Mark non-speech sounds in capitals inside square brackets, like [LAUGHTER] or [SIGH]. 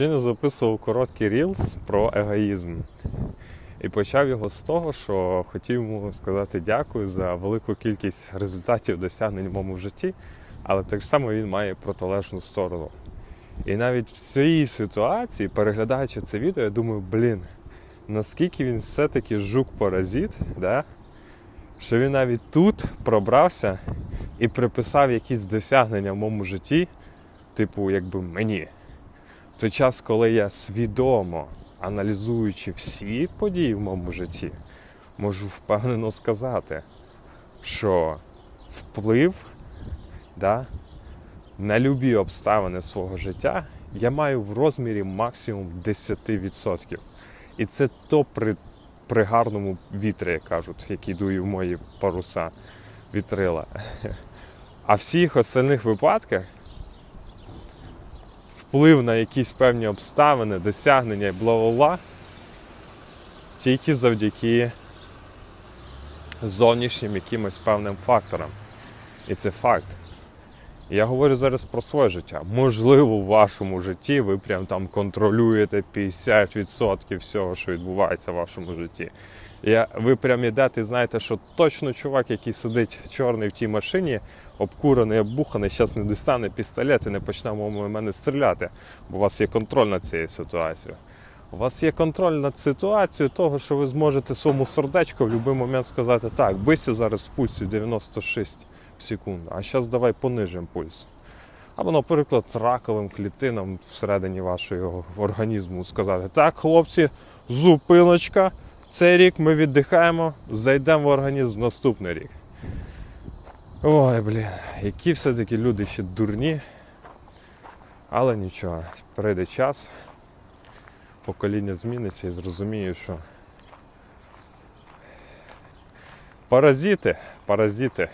Щойно записував короткий рілс про егоїзм. І почав його з того, що хотів йому сказати дякую за велику кількість результатів досягнень в моєму житті, але так само він має протилежну сторону. І навіть в цій ситуації, переглядаючи це відео, я думаю, блін, наскільки він все-таки жук-паразит, да? що він навіть тут пробрався і приписав якісь досягнення в моєму житті, типу, якби мені. Той час, коли я свідомо аналізуючи всі події в моєму житті, можу впевнено сказати, що вплив да, на любі обставини свого життя я маю в розмірі максимум 10%. І це то при, при гарному вітрі, як кажуть, який дує в мої паруса вітрила. [LAUGHS] А в всіх остальних випадках вплив на якісь певні обставини, досягнення і бла-бла-бла тільки завдяки зовнішнім якимось певним факторам. І це факт. Я говорю зараз про своє життя. Можливо, в вашому житті ви прям там контролюєте 50% всього, що відбувається в вашому житті. Я, ви прям ідете і знаєте, що точно чувак, який сидить чорний в тій машині, обкурений, оббуханий, зараз не дістане пістолет і не почне в мене стріляти, бо у вас є контроль над цією ситуацією. У вас є контроль над ситуацією того, що ви зможете своєму сердечку в будь-який момент сказати, так, бийся зараз в пульсі 96 секунд, а зараз давай понижимо пульс. Або, наприклад, раковим клітинам всередині вашого організму сказати, так, хлопці, зупиночка, цей рік ми віддихаємо, зайдемо в організм в наступний рік. Ой, блін, які все-таки люди ще дурні. Але нічого, прийде час, покоління зміниться і зрозуміє, що паразити, паразити